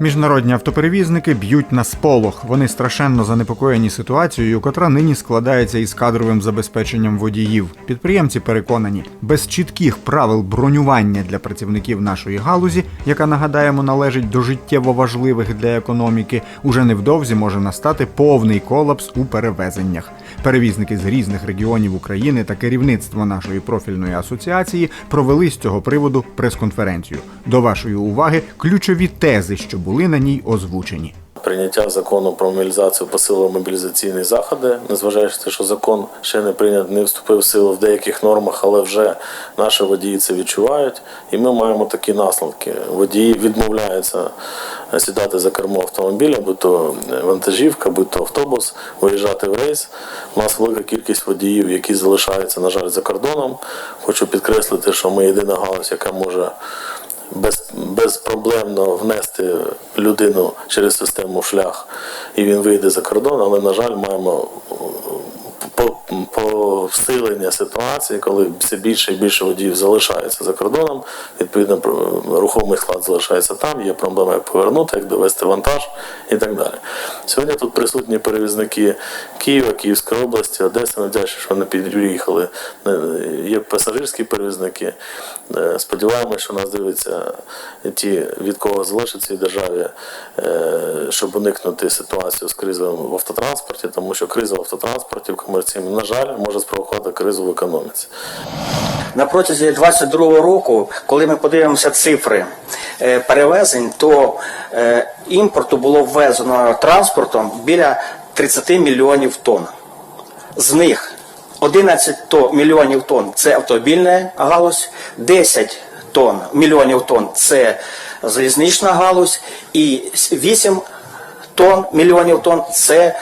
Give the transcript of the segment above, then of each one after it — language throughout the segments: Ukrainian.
Міжнародні автоперевізники б'ють на сполох. Вони страшенно занепокоєні ситуацією, котра нині складається із кадровим забезпеченням водіїв. Підприємці переконані, без чітких правил бронювання для працівників нашої галузі, яка нагадаємо належить до життєво важливих для економіки, уже невдовзі може настати повний колапс у перевезеннях. Перевізники з різних регіонів України та керівництво нашої профільної асоціації провели з цього приводу прес-конференцію. До вашої уваги ключові тези, що були на ній озвучені. Прийняття закону про мобілізацію посилило мобілізаційні заходи, незважаючи на те, що закон ще не прийнят, не вступив в силу в деяких нормах, але вже наші водії це відчувають. І ми маємо такі наслідки. Водії відмовляються сідати за кермо автомобіля, будь то вантажівка, будь то автобус, виїжджати в рейс. У нас велика кількість водіїв, які залишаються, на жаль, за кордоном. Хочу підкреслити, що ми єдина галузь, яка може без, безпроблемно внести людину через систему шлях, і він вийде за кордон, але, на жаль, маємо по- посилення ситуації, коли все більше і більше водіїв залишаються за кордоном, відповідно, рухомий склад залишається там, є проблема як повернути, як довести вантаж і так далі. Сьогодні тут присутні перевізники Києва, Київської області, Одеси, ми вдячні, що вони під'їхали. Е, Є пасажирські перевізники. Е, Сподіваємося, що нас дивляться ті, від кого залежить цій державі, е, щоб уникнути ситуацію з кризою в автотранспорті, тому що криза в автотранспорті в комерційному, на жаль, може спровокувати кризу в економіці. На протязі 22 року, коли ми подивимося цифри е, перевезень, то е, імпорту було ввезено транспортом біля 30 мільйонів тонн. З них 11 мільйонів тонн це автомобільна галузь, 10 тонн, мільйонів тонн це залізнична галузь і 8 тонн, мільйонів тонн це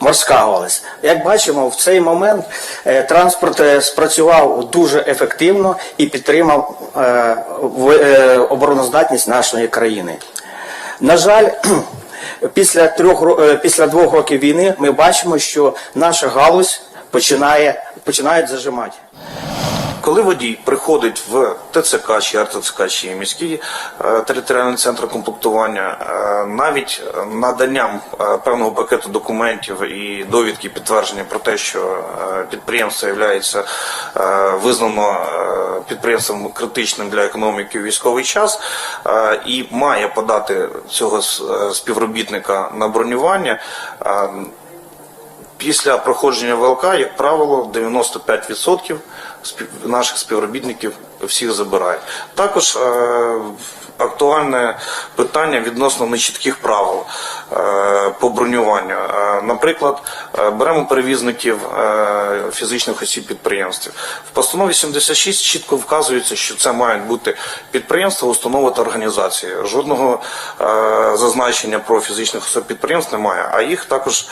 морська галузь. Як бачимо, в цей момент е, транспорт е, спрацював дуже ефективно і підтримав е, обороноздатність нашої країни. На жаль, після трьох після двох років війни ми бачимо, що наша галузь починає починають зажимати. Коли водій приходить в ТЦК чи РТЦК чи міський е, територіальний центр комплектування, е, навіть наданням е, певного пакету документів і довідки підтвердження про те, що підприємство є визнано підприємством критичним для економіки у військовий час і має подати цього співробітника на бронювання. Після проходження ВЛК, як правило, 95% спів- наших співробітників всіх забирають. Також е, актуальне питання відносно нечітких правил е, по бронюванню. Е, наприклад, е, беремо перевізників фізичних осіб підприємств. В постанові 76 чітко вказується, що це мають бути підприємства, установи та організації. Жодного зазначення про фізичних осіб підприємств немає, а їх також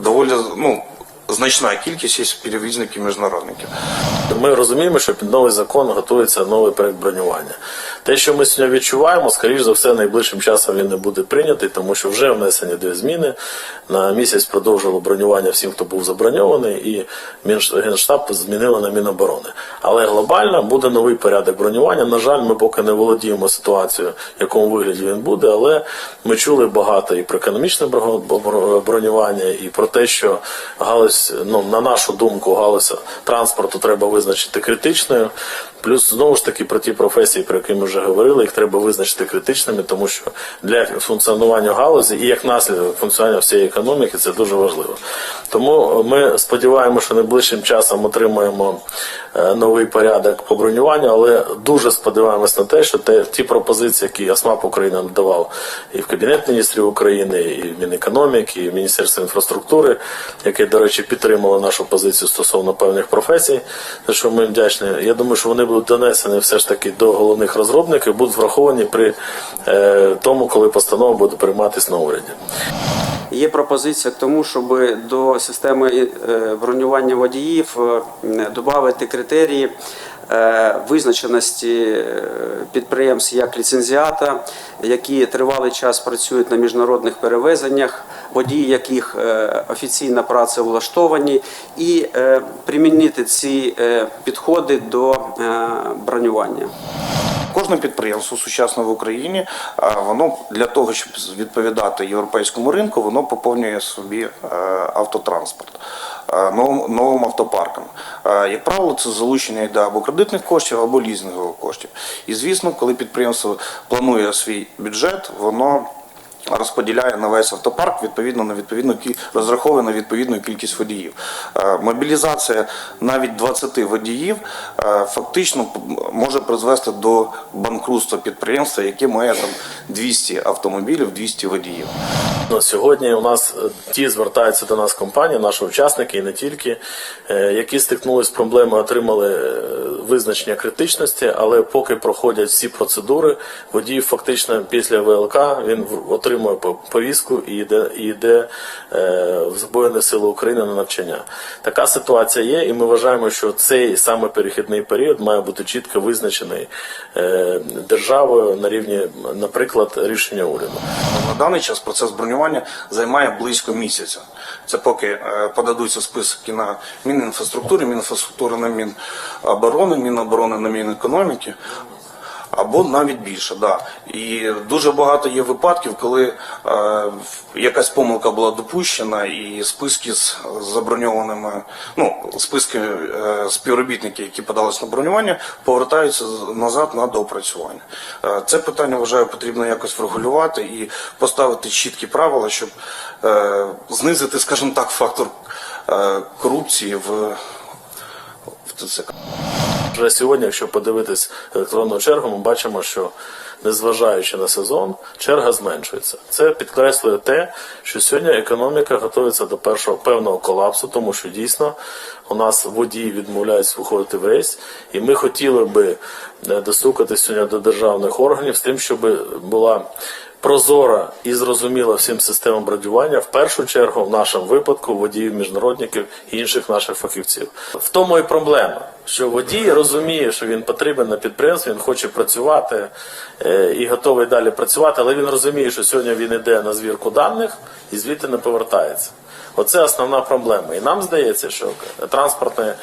доволі ну, значна кількість є перевізників міжнародників. Ми розуміємо, що під новий закон готується новий проект бронювання. Те, що ми сьогодні відчуваємо, скоріш за все, найближчим часом він не буде прийнятий, тому що вже внесені дві зміни. На місяць продовжило бронювання всім, хто був заброньований, і Генштаб змінили на Міноборони. Але глобально буде новий порядок бронювання. На жаль, ми поки не володіємо ситуацією, в якому вигляді він буде, але ми чули багато і про економічне бро- бро- бронювання, і про те, що галузь, ну на нашу думку, галузь транспорту треба визначити критичною. Плюс знову ж таки про ті професії, про які ми вже говорили, їх треба визначити критичними, тому що для функціонування галузі і як наслідок функціонування всієї економіки це дуже важливо. Тому ми сподіваємося, що найближчим часом отримаємо е, новий порядок по бронюванню, але дуже сподіваємось на те, що те, ті пропозиції, які АСМАП Україна надавав і в Кабінет міністрів України, і в Мінекономіки, і в Міністерство інфраструктури, яке, до речі, підтримало нашу позицію стосовно певних професій, за що ми вдячні. Я думаю, що вони будуть донесені все ж таки до головних розробників, будуть враховані при е, тому, коли постанова буде прийматися на уряді. Є пропозиція тому, щоб до системи е, бронювання водіїв додати критерії е, визначеності е, підприємств як ліцензіата, які тривалий час працюють на міжнародних перевезеннях, водії яких е, офіційно працевлаштовані, і е, примінити ці е, підходи до бронювання. Кожне підприємство сучасне в Україні, воно для того, щоб відповідати європейському ринку, воно поповнює собі автотранспорт новим, новим автопарком. Як правило, це залучення йде або кредитних коштів, або лізингових коштів. І звісно, коли підприємство планує свій бюджет, воно розподіляє на весь автопарк відповідно на відповідну розраховує на відповідну кількість водіїв. Е, Мобілізація навіть 20 водіїв е, фактично може призвести до банкрутства підприємства, яке має там 200 автомобілів, 200 водіїв. Ну, Сьогодні у нас е, ті звертаються до нас компанії, наші учасники і не тільки, е, які стикнулися з проблемою, отримали е, визначення критичності, але поки проходять всі процедури, водій фактично після ВЛК він отримує повістку і йде, і йде в Збройні Сили України на навчання. Така ситуація є, і ми вважаємо, що цей саме перехідний період має бути чітко визначений державою на рівні, наприклад, рішення уряду. На даний час процес бронювання займає близько місяця. Це поки е, подадуться списки на Мінінфраструктури, Мінінфраструктури на Міноборони, Міноборони на Мінекономіки. Або навіть більше, да. І дуже багато є випадків, коли е, якась помилка була допущена, і списки з заброньованими, ну, списки е, співробітників, які подалися на бронювання, повертаються назад на доопрацювання. Е, це питання вважаю потрібно якось врегулювати і поставити чіткі правила, щоб е, знизити, скажімо так, фактор е, корупції в, в ТЦК. Вже сьогодні, якщо подивитись електронну чергу, ми бачимо, що незважаючи на сезон, черга зменшується. Це підкреслює те, що сьогодні економіка готується до першого певного колапсу, тому що дійсно у нас водії відмовляються виходити в рейс, і ми хотіли би е, достукатись сьогодні до державних органів з тим, щоб була прозора і зрозуміла всім система бронювання, в першу чергу, в нашому випадку, водіїв, міжнародників і інших наших фахівців. В тому і проблема, що водій розуміє, що він потрібен на підприємстві, він хоче працювати е, і готовий далі працювати, але він розуміє, що сьогодні він йде на звірку даних і звідти не повертається. Оце основна проблема. І нам здається, що транспортна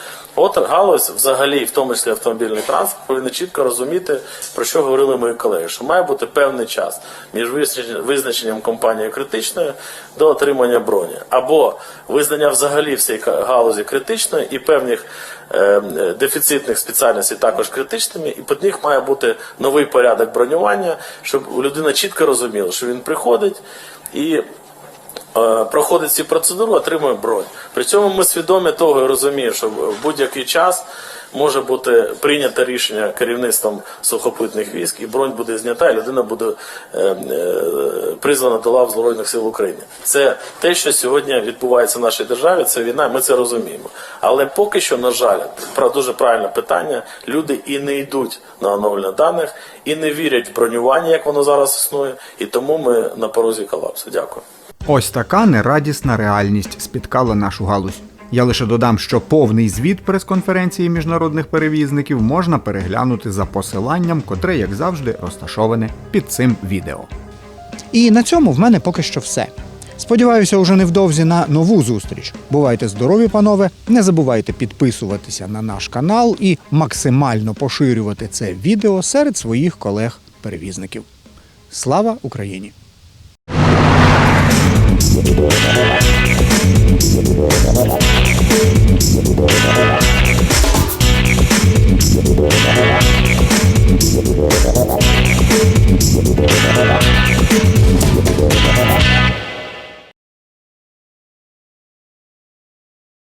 галузь, взагалі, в тому числі автомобільний транспорт, повинна чітко розуміти, про що говорили мої колеги, що має бути певний час між визначенням- компанії критичною до отримання броні. Або визнання взагалі всієї галузі критичною і певних е, дефіцитних спеціальностей також критичними, і під них має бути новий порядок бронювання, щоб людина чітко розуміла, що він приходить і проходить ці процедури, отримує бронь. При цьому ми свідомі того і розуміємо, що в будь-який час може бути прийнято рішення керівництвом сухопутних військ, і бронь буде знята, і людина буде е, е, призвана до лав Збройних сил України. Це те, що сьогодні відбувається в нашій державі, це війна, ми це розуміємо. Але поки що, на жаль, про дуже правильне питання, люди і не йдуть на оновлення даних, і не вірять в бронювання, як воно зараз існує, і тому ми на порозі колапсу. Дякую. Ось така нерадісна реальність спіткала нашу галузь. Я лише додам, що повний звіт прес-конференції міжнародних перевізників можна переглянути за посиланням, котре, як завжди, розташоване під цим відео. І на цьому в мене поки що все. Сподіваюся, уже невдовзі на нову зустріч. Бувайте здорові, панове! Не забувайте підписуватися на наш канал і максимально поширювати це відео серед своїх колег-перевізників. Слава Україні! Bye.